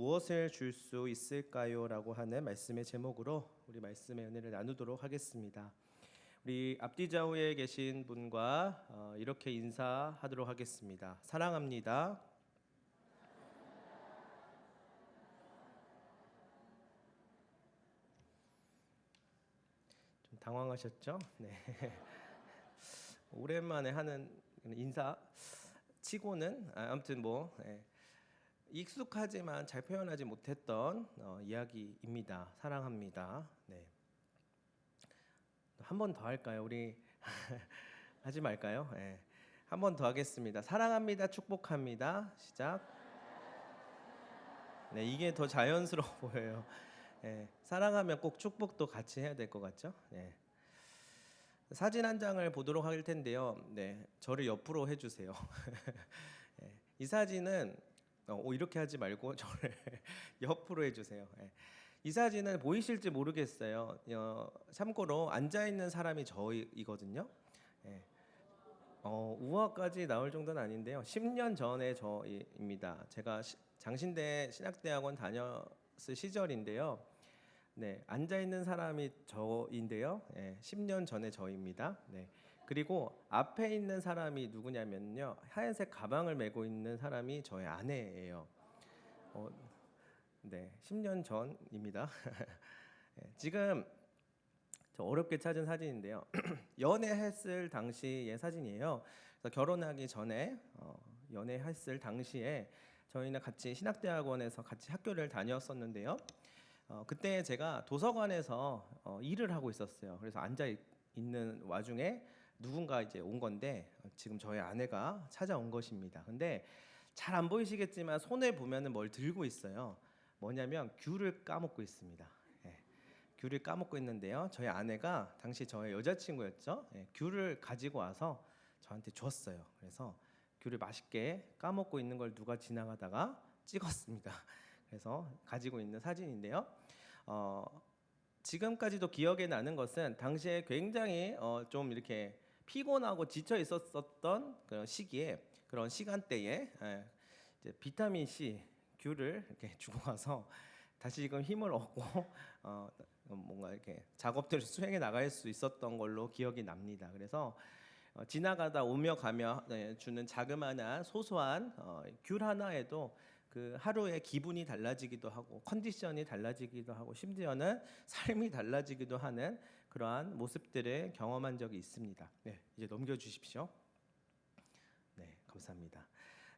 무엇을 줄 수 있을까요?라고 하는 말씀의 제목으로 우리 말씀의 은혜를 나누도록 하겠습니다. 우리 앞뒤 좌우에 계신 분과 어, 이렇게 인사하도록 하겠습니다. 사랑합니다. 좀 당황하셨죠? 네. 오랜만에 하는 인사 치고는 아, 아무튼 뭐 예, 익숙하지만 잘 표현하지 못했던 어, 이야기입니다. 사랑합니다. 네. 한 번 더 할까요? 우리 하지 말까요? 예. 한번 더 하겠습니다. 사랑합니다. 축복합니다. 시작. 네, 이게 더 자연스러워 보여요. 예. 사랑하면 꼭 축복도 같이 해야 될 것 같죠? 네. 사진 한 장을 보도록 할 텐데요. 네, 저를 옆으로 해주세요. 예, 이 사진은 어, 이렇게 하지 말고 저를 옆으로 해주세요. 예. 이 사진은 보이실지 모르겠어요. 어, 참고로 앉아 있는 사람이 저이거든요. 예. 어, 우화까지 나올 정도는 아닌데요. 10년 전에 저입니다. 제가 시, 장신대 신학대학원 다녔을 시절인데요. 네, 앉아 있는 사람이 저인데요. 예, 10년 전에 저입니다. 네. 그리고 앞에 있는 사람이 누구냐면요. 하얀색 가방을 메고 있는 사람이 저의 아내예요. 어, 네, 10년 전입니다. 예, 지금 저 어렵게 찾은 사진인데요. 연애했을 당시의 사진이에요. 그래서 결혼하기 전에 어, 연애했을 당시에 저희는 같이 신학대학원에서 같이 학교를 다녔었는데요. 어, 그때 제가 도서관에서 어, 일을 하고 있었어요. 그래서 앉아 있, 있는 와중에 누군가 이제 온 건데 어, 지금 저희 아내가 찾아온 것입니다. 근데 잘 안 보이시겠지만 손에 보면은 뭘 들고 있어요. 뭐냐면 귤을 까먹고 있습니다. 예, 귤을 까먹고 있는데요. 저희 아내가 당시 저의 여자친구였죠. 예, 귤을 가지고 와서 저한테 줬어요. 그래서 귤을 맛있게 까먹고 있는 걸 누가 지나가다가 찍었습니다. 그래서 가지고 있는 사진인데요. 어, 지금까지도 기억에 나는 것은 당시에 굉장히 어, 좀 이렇게 피곤하고 지쳐 있었던 그런 시기에 그런 시간대에 예, 비타민 C 귤을 이렇게 주고 가서 다시 지금 힘을 얻고 어, 뭔가 이렇게 작업들을 수행해 나갈 수 있었던 걸로 기억이 납니다. 그래서 어, 지나가다 오며 가며 네, 주는 자그마한 소소한 어, 귤 하나에도 그 하루의 기분이 달라지기도 하고 컨디션이 달라지기도 하고 심지어는 삶이 달라지기도 하는 그러한 모습들을 경험한 적이 있습니다. 네, 이제 넘겨 주십시오. 네, 감사합니다.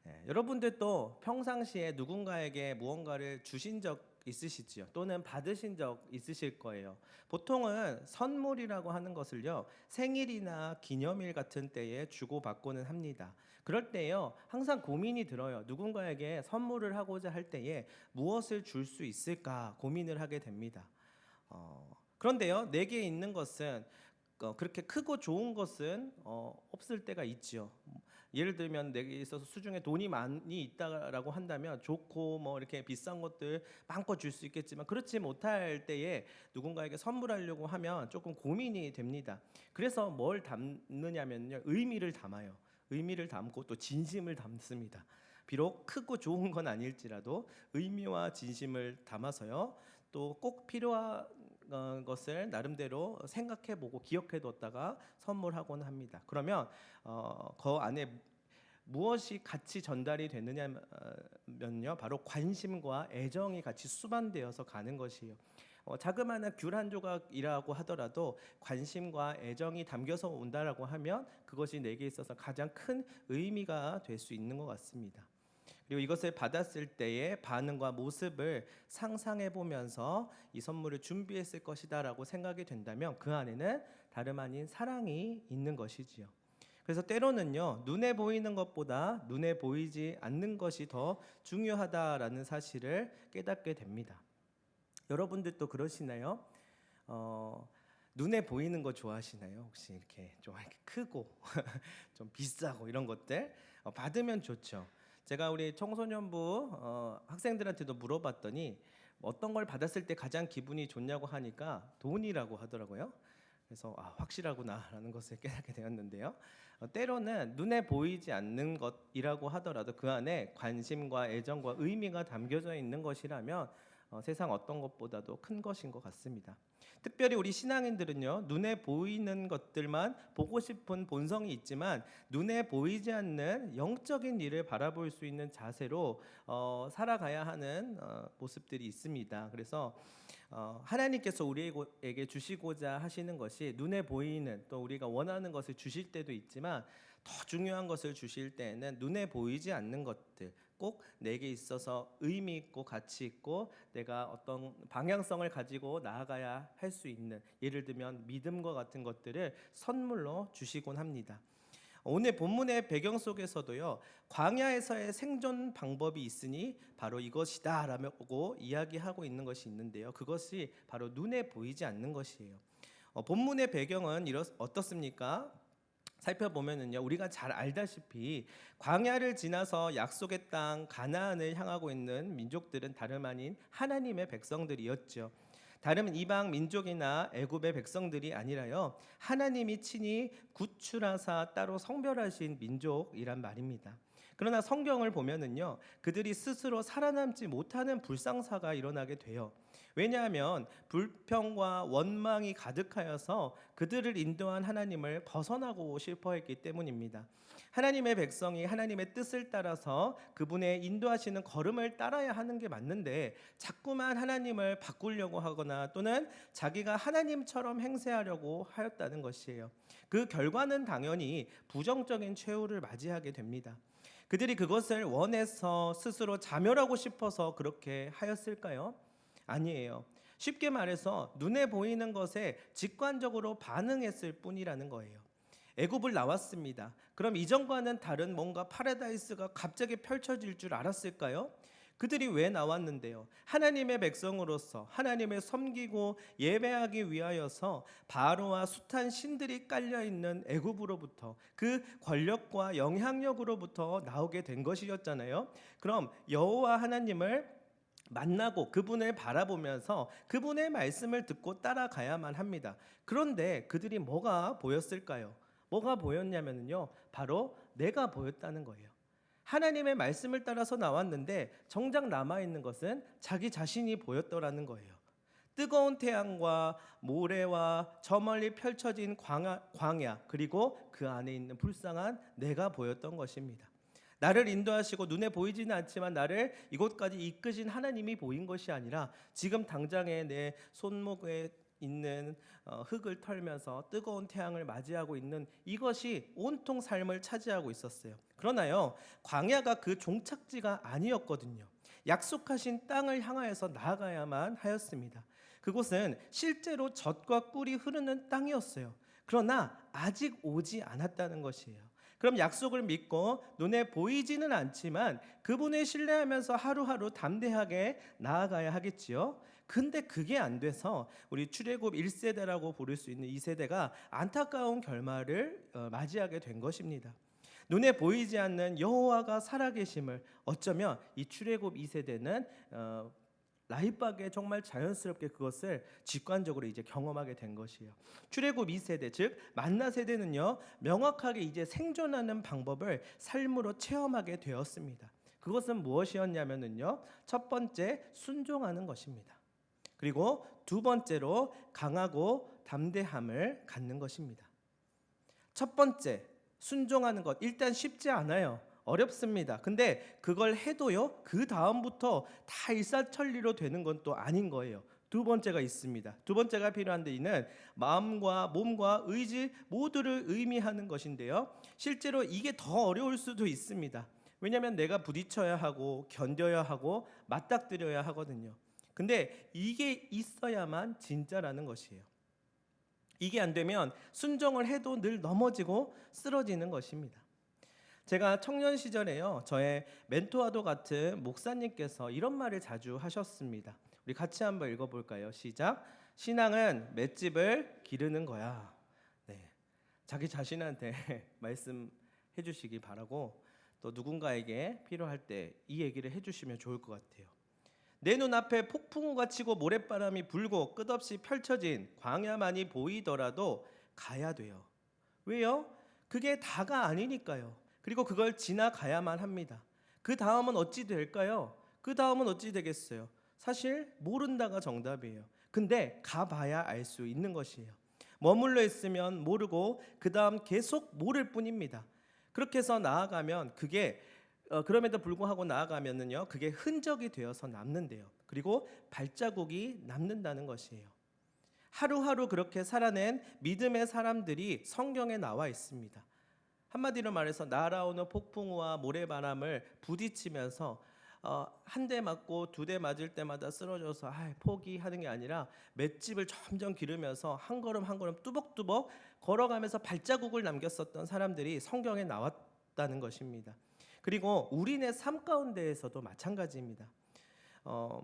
네, 여러분들도 평상시에 누군가에게 무언가를 주신 적 있으시지요? 또는 받으신 적 있으실 거예요. 보통은 선물이라고 하는 것을요, 생일이나 기념일 같은 때에 주고받고는 합니다. 그럴 때요, 항상 고민이 들어요. 누군가에게 선물을 하고자 할 때에 무엇을 줄 수 있을까 고민을 하게 됩니다. 어, 그런데요, 내게 있는 것은 어, 그렇게 크고 좋은 것은 어, 없을 때가 있지요. 예를 들면 내게 있어서 수중에 돈이 많이 있다라고 한다면 좋고 뭐 이렇게 비싼 것들 마음껏 줄 수 있겠지만 그렇지 못할 때에 누군가에게 선물하려고 하면 조금 고민이 됩니다. 그래서 뭘 담느냐면요 의미를 담아요. 의미를 담고 또 진심을 담습니다. 비록 크고 좋은 건 아닐지라도 의미와 진심을 담아서요. 또 꼭 필요한 어, 것을 나름대로 생각해보고 기억해뒀다가 선물하곤 합니다. 그러면 어, 그 안에 무엇이 같이 전달이 되느냐면요, 바로 관심과 애정이 같이 수반되어서 가는 것이에요. 어, 자그마한 귤 한 조각이라고 하더라도 관심과 애정이 담겨서 온다라고 하면 그것이 내게 있어서 가장 큰 의미가 될 수 있는 것 같습니다. 그리고 이것을 받았을 때의 반응과 모습을 상상해 보면서 이 선물을 준비했을 것이다라고 생각이 된다면 그 안에는 다름 아닌 사랑이 있는 것이지요. 그래서 때로는요 눈에 보이는 것보다 눈에 보이지 않는 것이 더 중요하다라는 사실을 깨닫게 됩니다. 여러분들도 그러시나요? 어, 눈에 보이는 거 좋아하시나요? 혹시 이렇게 좀 이렇게 크고 좀 비싸고 이런 것들 어, 받으면 좋죠. 제가 우리 청소년부 어, 학생들한테도 물어봤더니 어떤 걸 받았을 때 가장 기분이 좋냐고 하니까 돈이라고 하더라고요. 그래서 아, 확실하구나라는 것을 깨닫게 되었는데요. 어, 때로는 눈에 보이지 않는 것이라고 하더라도 그 안에 관심과 애정과 의미가 담겨져 있는 것이라면 어, 세상 어떤 것보다도 큰 것인 것 같습니다. 특별히 우리 신앙인들은요 눈에 보이는 것들만 보고 싶은 본성이 있지만 눈에 보이지 않는 영적인 일을 바라볼 수 있는 자세로 어, 살아가야 하는 어, 모습들이 있습니다. 그래서 어, 하나님께서 우리에게 주시고자 하시는 것이 눈에 보이는 또 우리가 원하는 것을 주실 때도 있지만 더 중요한 것을 주실 때에는 눈에 보이지 않는 것들 꼭 내게 있어서 의미 있고 가치 있고 내가 어떤 방향성을 가지고 나아가야 할 수 있는 예를 들면 믿음과 같은 것들을 선물로 주시곤 합니다. 오늘 본문의 배경 속에서도요 광야에서의 생존 방법이 있으니 바로 이것이다라고 이야기하고 있는 것이 있는데요 그것이 바로 눈에 보이지 않는 것이에요 어, 본문의 배경은 이렇 어떻습니까? 살펴보면은요 우리가 잘 알다시피 광야를 지나서 약속의 땅 가나안을 향하고 있는 민족들은 다름 아닌 하나님의 백성들이었죠. 다른 이방 민족이나 애굽의 백성들이 아니라요 하나님이 친히 구출하사 따로 성별하신 민족이란 말입니다. 그러나 성경을 보면은요 그들이 스스로 살아남지 못하는 불상사가 일어나게 돼요. 왜냐하면 불평과 원망이 가득하여서 그들을 인도한 하나님을 벗어나고 싶어했기 때문입니다. 하나님의 백성이 하나님의 뜻을 따라서 그분의 인도하시는 걸음을 따라야 하는 게 맞는데 자꾸만 하나님을 바꾸려고 하거나 또는 자기가 하나님처럼 행세하려고 하였다는 것이에요. 그 결과는 당연히 부정적인 최후를 맞이하게 됩니다. 그들이 그것을 원해서 스스로 자멸하고 싶어서 그렇게 하였을까요? 아니에요. 쉽게 말해서 눈에 보이는 것에 직관적으로 반응했을 뿐이라는 거예요. 애굽을 나왔습니다. 그럼 이전과는 다른 뭔가 파라다이스가 갑자기 펼쳐질 줄 알았을까요? 그들이 왜 나왔는데요? 하나님의 백성으로서 하나님을 섬기고 예배하기 위하여서 바로와 숱한 신들이 깔려 있는 애굽으로부터 그 권력과 영향력으로부터 나오게 된 것이었잖아요. 그럼 여호와 하나님을 만나고 그분을 바라보면서 그분의 말씀을 듣고 따라가야만 합니다. 그런데 그들이 뭐가 보였을까요? 뭐가 보였냐면요. 바로 내가 보였다는 거예요. 하나님의 말씀을 따라서 나왔는데 정작 남아 있는 것은 자기 자신이 보였더라는 거예요. 뜨거운 태양과 모래와 저 멀리 펼쳐진 광야, 광야 그리고 그 안에 있는 불쌍한 내가 보였던 것입니다. 나를 인도하시고 눈에 보이지는 않지만 나를 이곳까지 이끄신 하나님이 보인 것이 아니라 지금 당장에 내 손목에 있는 어, 흙을 털면서 뜨거운 태양을 맞이하고 있는 이것이 온통 삶을 차지하고 있었어요. 그러나요, 광야가 그 종착지가 아니었거든요. 약속하신 땅을 향하여서 나아가야만 하였습니다. 그곳은 실제로 젖과 꿀이 흐르는 땅이었어요. 그러나 아직 오지 않았다는 것이에요. 그럼 약속을 믿고 눈에 보이지는 않지만 그분을 신뢰하면서 하루하루 담대하게 나아가야 하겠지요. 근데 그게 안 돼서 우리 출애굽 1세대라고 부를 수 있는 이 세대가 안타까운 결말을 어, 맞이하게 된 것입니다. 눈에 보이지 않는 여호와가 살아계심을 어쩌면 이 출애굽 2세대는 어, 라이박에 정말 자연스럽게 그것을 직관적으로 이제 경험하게 된 것이에요. 출애굽 2세대 즉 만나 세대는요 명확하게 이제 생존하는 방법을 삶으로 체험하게 되었습니다. 그것은 무엇이었냐면은요 첫 번째 순종하는 것입니다. 그리고 두 번째로 강하고 담대함을 갖는 것입니다. 첫 번째 순종하는 것 일단 쉽지 않아요. 어렵습니다. 근데 그걸 해도요, 그 다음부터 다 일사천리로 되는 건 또 아닌 거예요. 두 번째가 있습니다. 두 번째가 필요한데 이는 마음과 몸과 의지 모두를 의미하는 것인데요. 실제로 이게 더 어려울 수도 있습니다. 왜냐하면 내가 부딪혀야 하고 견뎌야 하고 맞닥뜨려야 하거든요. 근데 이게 있어야만 진짜라는 것이에요. 이게 안 되면 순종을 해도 늘 넘어지고 쓰러지는 것입니다. 제가 청년 시절에요. 저의 멘토와도 같은 목사님께서 이런 말을 자주 하셨습니다. 우리 같이 한번 읽어 볼까요? 시작. 신앙은 맷집을 기르는 거야. 네, 자기 자신한테 말씀해 주시기 바라고 또 누군가에게 필요할 때 이 얘기를 해 주시면 좋을 것 같아요. 내 눈앞에 폭풍우가 치고 모래바람이 불고 끝없이 펼쳐진 광야만이 보이더라도 가야 돼요. 왜요? 그게 다가 아니니까요. 그리고 그걸 지나가야만 합니다. 그 다음은 어찌 될까요? 그 다음은 어찌 되겠어요? 사실 모른다가 정답이에요. 근데 가봐야 알 수 있는 것이에요. 머물러 있으면 모르고 그 다음 계속 모를 뿐입니다. 그렇게 해서 나아가면 그게 어, 그럼에도 불구하고 나아가면은요 그게 흔적이 되어서 남는데요. 그리고 발자국이 남는다는 것이에요. 하루하루 그렇게 살아낸 믿음의 사람들이 성경에 나와 있습니다. 한마디로 말해서 날아오는 폭풍우와 모래바람을 부딪히면서 어, 한 대 맞고 두 대 맞을 때마다 쓰러져서 아, 포기하는 게 아니라 맷집을 점점 기르면서 한 걸음 한 걸음 뚜벅뚜벅 걸어가면서 발자국을 남겼었던 사람들이 성경에 나왔다는 것입니다. 그리고 우리네 삶 가운데에서도 마찬가지입니다. 어,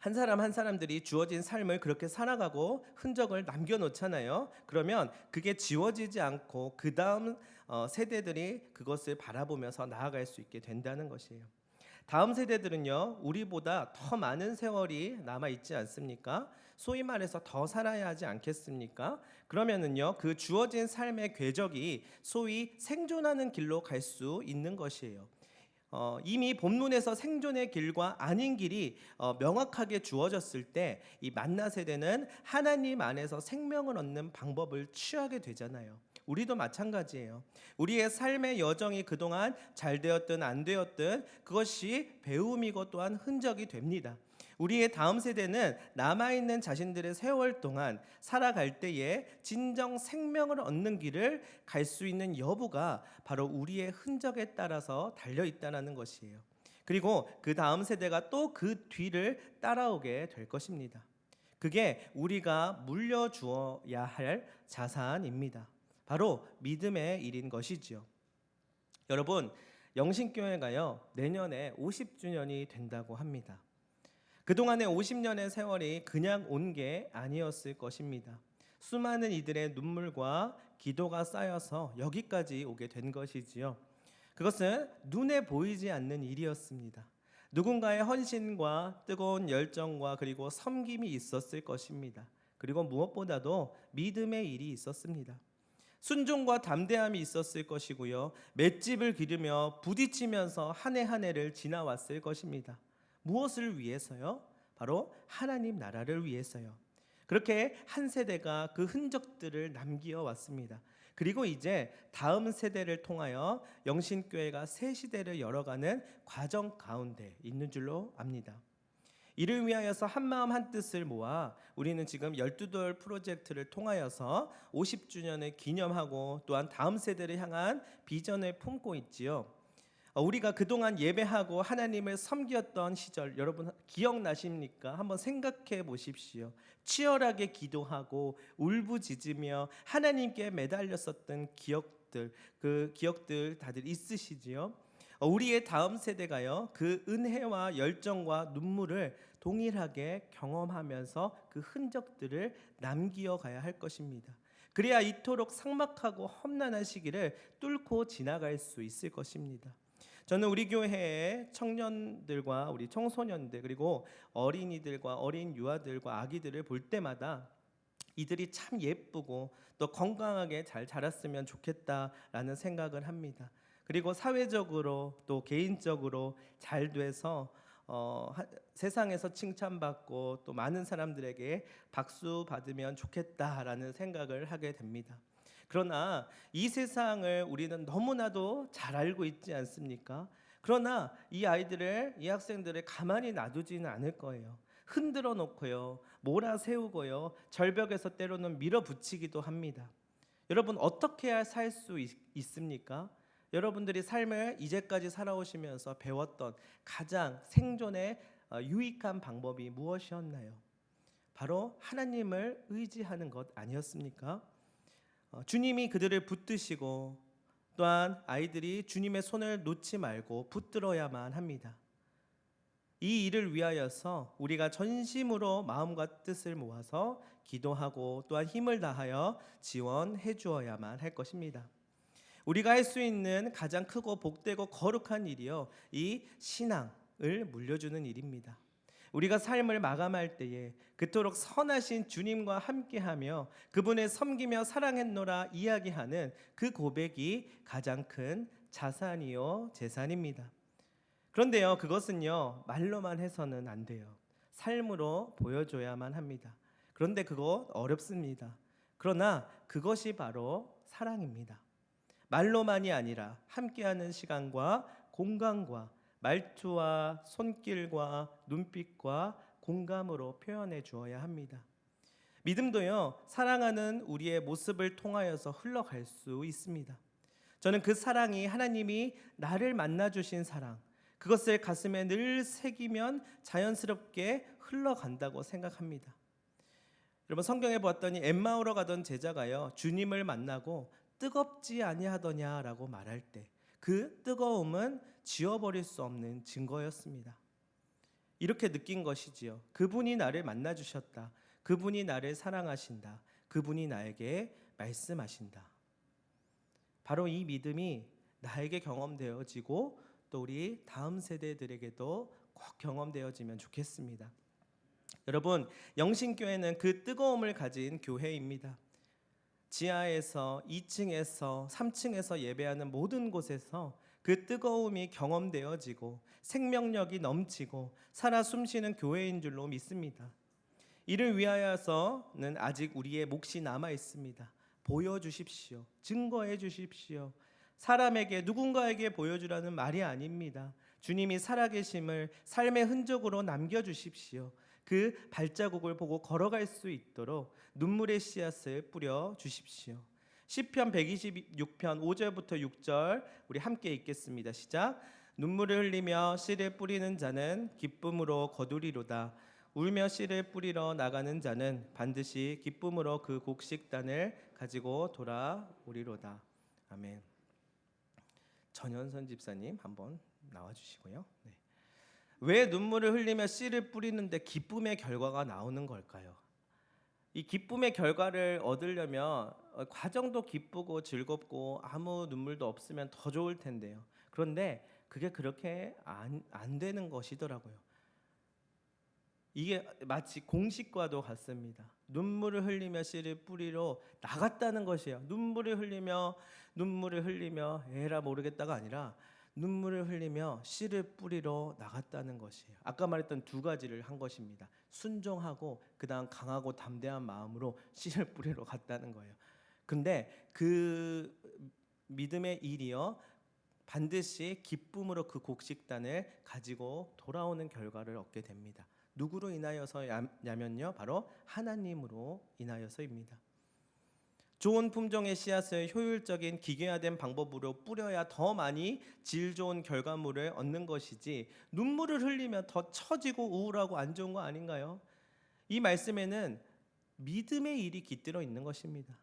한 사람 한 사람들이 주어진 삶을 그렇게 살아가고 흔적을 남겨놓잖아요. 그러면 그게 지워지지 않고 그 다음 어, 세대들이 그것을 바라보면서 나아갈 수 있게 된다는 것이에요. 다음 세대들은요, 우리보다 더 많은 세월이 남아 있지 않습니까? 소위 말해서 더 살아야 하지 않겠습니까? 그러면은요, 그 주어진 삶의 궤적이 소위 생존하는 길로 갈 수 있는 것이에요. 어, 이미 본문에서 생존의 길과 아닌 길이 어, 명확하게 주어졌을 때 이 만나 세대는 하나님 안에서 생명을 얻는 방법을 취하게 되잖아요. 우리도 마찬가지예요. 우리의 삶의 여정이 그동안 잘 되었든 안 되었든 그것이 배움이고 또한 흔적이 됩니다. 우리의 다음 세대는 남아있는 자신들의 세월 동안 살아갈 때에 진정 생명을 얻는 길을 갈 수 있는 여부가 바로 우리의 흔적에 따라서 달려 있다는 것이에요. 그리고 그 다음 세대가 또 그 뒤를 따라오게 될 것입니다. 그게 우리가 물려주어야 할 자산입니다. 바로 믿음의 일인 것이지요. 여러분, 영신교회가요, 내년에 50주년이 된다고 합니다. 그동안의 50년의 세월이 그냥 온 게 아니었을 것입니다. 수많은 이들의 눈물과 기도가 쌓여서 여기까지 오게 된 것이지요. 그것은 눈에 보이지 않는 일이었습니다. 누군가의 헌신과 뜨거운 열정과 그리고 섬김이 있었을 것입니다. 그리고 무엇보다도 믿음의 일이 있었습니다. 순종과 담대함이 있었을 것이고요. 맷집을 기르며 부딪히면서 한 해 한 해를 지나왔을 것입니다. 무엇을 위해서요? 바로 하나님 나라를 위해서요. 그렇게 한 세대가 그 흔적들을 남기어 왔습니다. 그리고 이제 다음 세대를 통하여 영신교회가 새 시대를 열어가는 과정 가운데 있는 줄로 압니다. 이를 위하여서 한 마음 한 뜻을 모아 우리는 지금 12돌 프로젝트를 통하여서 50주년을 기념하고 또한 다음 세대를 향한 비전을 품고 있지요. 어, 우리가 그동안 예배하고 하나님을 섬겼던 시절 여러분 기억나십니까? 한번 생각해 보십시오. 치열하게 기도하고 울부짖으며 하나님께 매달렸었던 기억들 그 기억들 다들 있으시지요? 어, 우리의 다음 세대가요 그 은혜와 열정과 눈물을 동일하게 경험하면서 그 흔적들을 남기어 가야 할 것입니다. 그래야 이토록 삭막하고 험난한 시기를 뚫고 지나갈 수 있을 것입니다. 저는 우리 교회의 청년들과 우리 청소년들 그리고 어린이들과 어린 유아들과 아기들을 볼 때마다 이들이 참 예쁘고 또 건강하게 잘 자랐으면 좋겠다라는 생각을 합니다. 그리고 사회적으로 또 개인적으로 잘 돼서 어, 하, 세상에서 칭찬받고 또 많은 사람들에게 박수 받으면 좋겠다라는 생각을 하게 됩니다. 그러나 이 세상을 우리는 너무나도 잘 알고 있지 않습니까? 그러나 이 아이들을 이 학생들을 가만히 놔두지는 않을 거예요. 흔들어 놓고요. 몰아 세우고요. 절벽에서 때로는 밀어붙이기도 합니다. 여러분 어떻게 살 수 있습니까? 여러분들이 삶을 이제까지 살아오시면서 배웠던 가장 생존의 어, 유익한 방법이 무엇이었나요? 바로 하나님을 의지하는 것 아니었습니까? 어, 주님이 그들을 붙드시고 또한 아이들이 주님의 손을 놓지 말고 붙들어야만 합니다. 이 일을 위하여서 우리가 전심으로 마음과 뜻을 모아서 기도하고 또한 힘을 다하여 지원해 주어야만 할 것입니다. 우리가 할 수 있는 가장 크고 복되고 거룩한 일이요. 이 신앙을 물려주는 일입니다. 우리가 삶을 마감할 때에 그토록 선하신 주님과 함께하며 그분을 섬기며 사랑했노라 이야기하는 그 고백이 가장 큰 자산이요 재산입니다. 그런데요, 그것은요 말로만 해서는 안 돼요. 삶으로 보여줘야만 합니다. 그런데 그거 어렵습니다. 그러나 그것이 바로 사랑입니다. 말로만이 아니라 함께하는 시간과 공간과 말투와 손길과 눈빛과 공감으로 표현해 주어야 합니다. 믿음도요, 사랑하는 우리의 모습을 통하여서 흘러갈 수 있습니다. 저는 그 사랑이 하나님이 나를 만나주신 사랑, 그것을 가슴에 늘 새기면 자연스럽게 흘러간다고 생각합니다. 여러분 성경에 보았더니 엠마오로 가던 제자가요 주님을 만나고 뜨겁지 아니하더냐라고 말할 때 그 뜨거움은 지워버릴 수 없는 증거였습니다. 이렇게 느낀 것이지요. 그분이 나를 만나 주셨다. 그분이 나를 사랑하신다. 그분이 나에게 말씀하신다. 바로 이 믿음이 나에게 경험되어지고 또 우리 다음 세대들에게도 꼭 경험되어지면 좋겠습니다. 여러분, 영신교회는 그 뜨거움을 가진 교회입니다. 지하에서 2층에서 3층에서 예배하는 모든 곳에서 그 뜨거움이 경험되어지고 생명력이 넘치고 살아 숨쉬는 교회인 줄로 믿습니다. 이를 위하여서는 아직 우리의 몫이 남아 있습니다. 보여 주십시오. 증거해 주십시오. 사람에게 누군가에게 보여주라는 말이 아닙니다. 주님이 살아계심을 삶의 흔적으로 남겨 주십시오. 그 발자국을 보고 걸어갈 수 있도록 눈물의 씨앗을 뿌려 주십시오. 시편 126편 5절부터 6절 우리 함께 읽겠습니다. 시작. 눈물을 흘리며 씨를 뿌리는 자는 기쁨으로 거두리로다. 울며 씨를 뿌리러 나가는 자는 반드시 기쁨으로 그 곡식단을 가지고 돌아오리로다. 아멘. 전현선 집사님 한번 나와 주시고요. 네. 왜 눈물을 흘리며 씨를 뿌리는데 기쁨의 결과가 나오는 걸까요? 이 기쁨의 결과를 얻으려면 어, 과정도 기쁘고 즐겁고 아무 눈물도 없으면 더 좋을 텐데요. 그런데 그게 그렇게 안, 안 되는 것이더라고요. 이게 마치 공식과도 같습니다. 눈물을 흘리며 씨를 뿌리러 나갔다는 것이에요. 눈물을 흘리며 눈물을 흘리며 에라 모르겠다가 아니라 눈물을 흘리며 씨를 뿌리러 나갔다는 것이에요. 아까 말했던 두 가지를 한 것입니다. 순종하고 그다음 강하고 담대한 마음으로 씨를 뿌리러 갔다는 거예요. 근데 그 믿음의 일이요 반드시 기쁨으로 그 곡식단을 가지고 돌아오는 결과를 얻게 됩니다. 누구로 인하여서냐면요 바로 하나님으로 인하여서입니다. 좋은 품종의 씨앗을 효율적인 기계화된 방법으로 뿌려야 더 많이 질 좋은 결과물을 얻는 것이지 눈물을 흘리면 더 처지고 우울하고 안 좋은 거 아닌가요? 이 말씀에는 믿음의 일이 깃들어 있는 것입니다.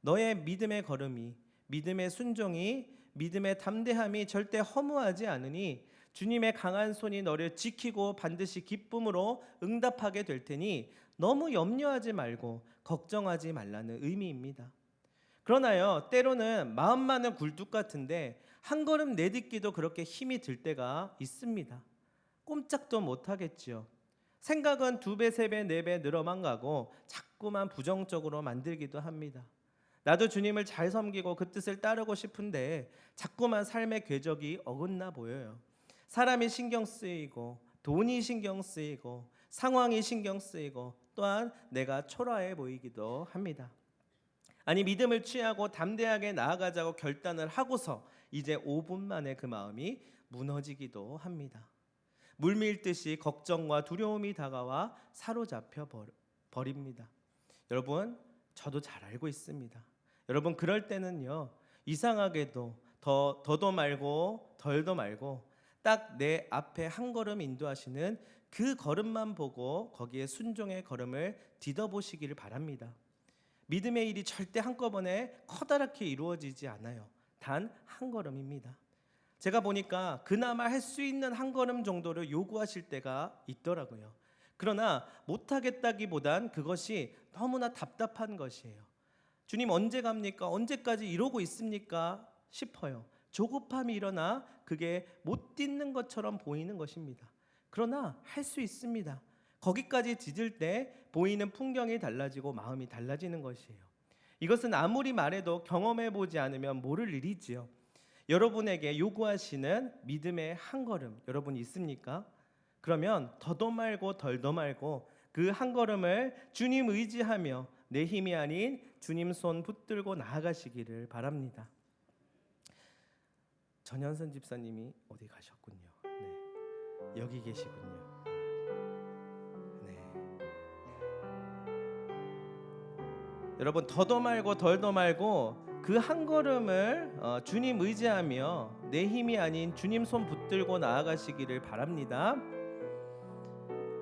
너의 믿음의 걸음이 믿음의 순종이 믿음의 담대함이 절대 허무하지 않으니 주님의 강한 손이 너를 지키고 반드시 기쁨으로 응답하게 될 테니 너무 염려하지 말고 걱정하지 말라는 의미입니다. 그러나요, 때로는 마음만은 굴뚝 같은데 한 걸음 내딛기도 그렇게 힘이 들 때가 있습니다. 꼼짝도 못 하겠지요. 생각은 두 배, 세 배, 네 배 늘어만 가고 자꾸만 부정적으로 만들기도 합니다. 나도 주님을 잘 섬기고 그 뜻을 따르고 싶은데 자꾸만 삶의 궤적이 어긋나 보여요. 사람이 신경 쓰이고 돈이 신경 쓰이고 상황이 신경 쓰이고 또한 내가 초라해 보이기도 합니다. 아니 믿음을 취하고 담대하게 나아가자고 결단을 하고서 이제 5분 만에 그 마음이 무너지기도 합니다. 물밀듯이 걱정과 두려움이 다가와 사로잡혀 버립니다. 여러분, 저도 잘 알고 있습니다. 여러분 그럴 때는요 이상하게도 더 더도 말고 덜도 말고 딱 내 앞에 한 걸음 인도하시는 그 걸음만 보고 거기에 순종의 걸음을 디뎌보시기를 바랍니다. 믿음의 일이 절대 한꺼번에 커다랗게 이루어지지 않아요. 단 한 걸음입니다. 제가 보니까 그나마 할 수 있는 한 걸음 정도를 요구하실 때가 있더라고요. 그러나 못하겠다기보단 그것이 너무나 답답한 것이에요. 주님 언제 갑니까? 언제까지 이러고 있습니까? 싶어요. 조급함이 일어나 그게 못 딛는 것처럼 보이는 것입니다. 그러나 할 수 있습니다. 거기까지 짖을 때 보이는 풍경이 달라지고 마음이 달라지는 것이에요. 이것은 아무리 말해도 경험해 보지 않으면 모를 일이지요. 여러분에게 요구하시는 믿음의 한 걸음 여러분 있습니까? 그러면 더도 말고 덜도 말고 그 한 걸음을 주님 의지하며 내 힘이 아닌 주님 손 붙들고 나아가시기를 바랍니다. 전현선 집사님이 어디 가셨군요. 네. 여기 계시군요. 네. 여러분 더도 말고 덜도 말고 그 한 걸음을 어, 주님 의지하며 내 힘이 아닌 주님 손 붙들고 나아가시기를 바랍니다.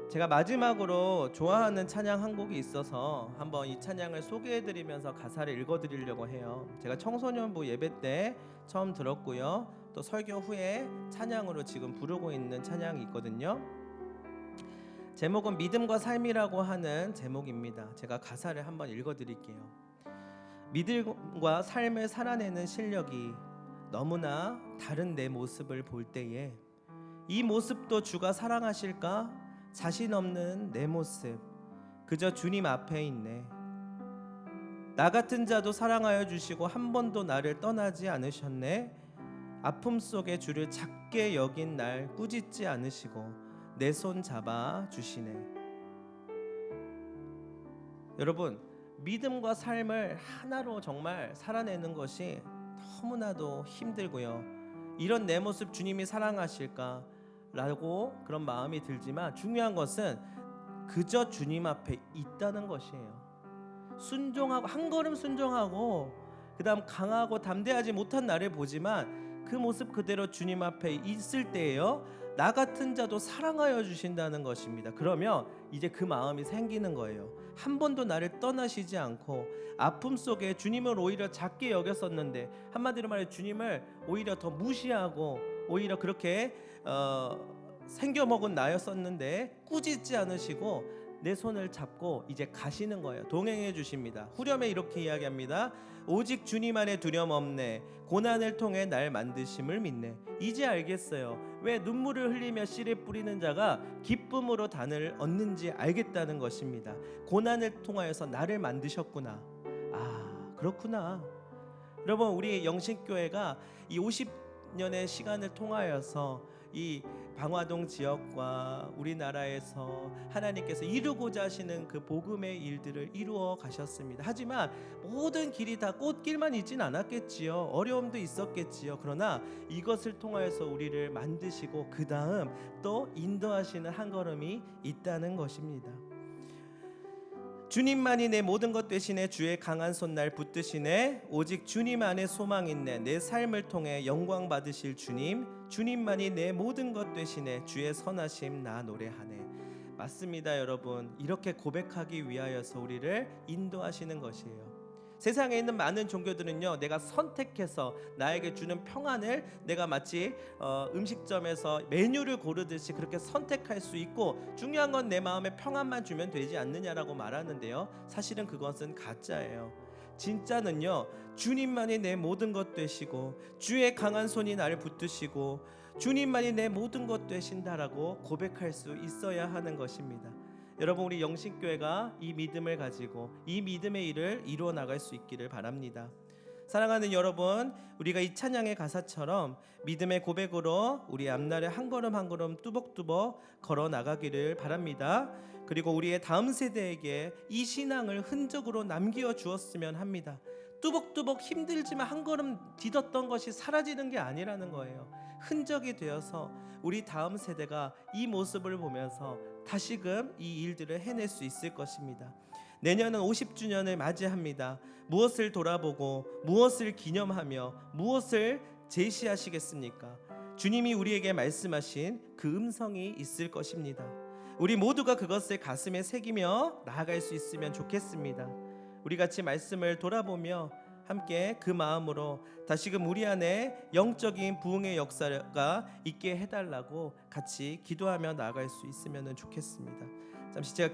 제가 마지막으로 좋아하는 찬양 한 곡이 있어서 한번 이 찬양을 소개해드리면서 가사를 읽어드리려고 해요. 제가 청소년부 예배 때 처음 들었고요. 또 설교 후에 찬양으로 지금 부르고 있는 찬양이 있거든요. 제목은 믿음과 삶이라고 하는 제목입니다. 제가 가사를 한번 읽어 드릴게요. 믿음과 삶을 살아내는 실력이 너무나 다른 내 모습을 볼 때에 이 모습도 주가 사랑하실까? 자신 없는 내 모습 그저 주님 앞에 있네. 나 같은 자도 사랑하여 주시고 한 번도 나를 떠나지 않으셨네. 아픔 속에 주를 작게 여긴 날 꾸짖지 않으시고 내 손 잡아 주시네. 여러분, 믿음과 삶을 하나로 정말 살아내는 것이 너무나도 힘들고요. 이런 내 모습 주님이 사랑하실까? 라고 그런 마음이 들지만 중요한 것은 그저 주님 앞에 있다는 것이에요. 순종하고 한 걸음 순종하고 그다음 강하고 담대하지 못한 나를 보지만 그 모습 그대로 주님 앞에 있을 때에요. 나 같은 자도 사랑하여 주신다는 것입니다. 그러면 이제 그 마음이 생기는 거예요. 한 번도 나를 떠나시지 않고 아픔 속에 주님을 오히려 작게 여겼었는데 한마디로 말해 주님을 오히려 더 무시하고 오히려 그렇게 어, 생겨먹은 나였었는데 꾸짖지 않으시고 내 손을 잡고 이제 가시는 거예요. 동행해 주십니다. 후렴에 이렇게 이야기합니다. 오직 주님 안에 두려움 없네. 고난을 통해 날 만드심을 믿네. 이제 알겠어요. 왜 눈물을 흘리며 씨를 뿌리는 자가 기쁨으로 단을 얻는지 알겠다는 것입니다. 고난을 통하여서 나를 만드셨구나. 아, 그렇구나. 여러분, 우리 영신교회가 이 50년의 시간을 통하여서 이 방화동 지역과 우리나라에서 하나님께서 이루고자 하시는 그 복음의 일들을 이루어 가셨습니다. 하지만 모든 길이 다 꽃길만 있진 않았겠지요. 어려움도 있었겠지요. 그러나 이것을 통하여서 우리를 만드시고 그 다음 또 인도하시는 한 걸음이 있다는 것입니다. 주님만이 내 모든 것 되시네 주의 강한 손날 붙드시네 오직 주님 안에 소망 있네 내 삶을 통해 영광 받으실 주님 주님만이 내 모든 것 되시네 주의 선하심 나 노래하네. 맞습니다 여러분. 이렇게 고백하기 위하여서 우리를 인도하시는 것이에요. 세상에 있는 많은 종교들은요 내가 선택해서 나에게 주는 평안을 내가 마치 어, 음식점에서 메뉴를 고르듯이 그렇게 선택할 수 있고 중요한 건 내 마음에 평안만 주면 되지 않느냐라고 말하는데요. 사실은 그것은 가짜예요 진짜는요 주님만이 내 모든 것 되시고 주의 강한 손이 나를 붙드시고 주님만이 내 모든 것 되신다라고 고백할 수 있어야 하는 것입니다 여러분 우리 영신교회가 이 믿음을 가지고 이 믿음의 일을 이루어 나갈 수 있기를 바랍니다. 사랑하는 여러분, 우리가 이 찬양의 가사처럼 믿음의 고백으로 우리 앞날에 한 걸음 한 걸음 뚜벅뚜벅 걸어 나가기를 바랍니다. 그리고 우리의 다음 세대에게 이 신앙을 흔적으로 남겨 주었으면 합니다. 뚜벅뚜벅 힘들지만 한 걸음 디뎠던 것이 사라지는 게 아니라는 거예요. 흔적이 되어서 우리 다음 세대가 이 모습을 보면서 다시금 이 일들을 해낼 수 있을 것입니다. 내년은 50주년을 맞이합니다. 무엇을 돌아보고 무엇을 기념하며 무엇을 제시하시겠습니까? 주님이 우리에게 말씀하신 그 음성이 있을 것입니다. 우리 모두가 그것을 가슴에 새기며 나아갈 수 있으면 좋겠습니다. 우리 같이 말씀을 돌아보며 함께 그 마음으로 다시금 우리 안에 영적인 부흥의 역사가 있게 해달라고 같이 기도하며 나아갈 수 있으면 좋겠습니다. 잠시 제가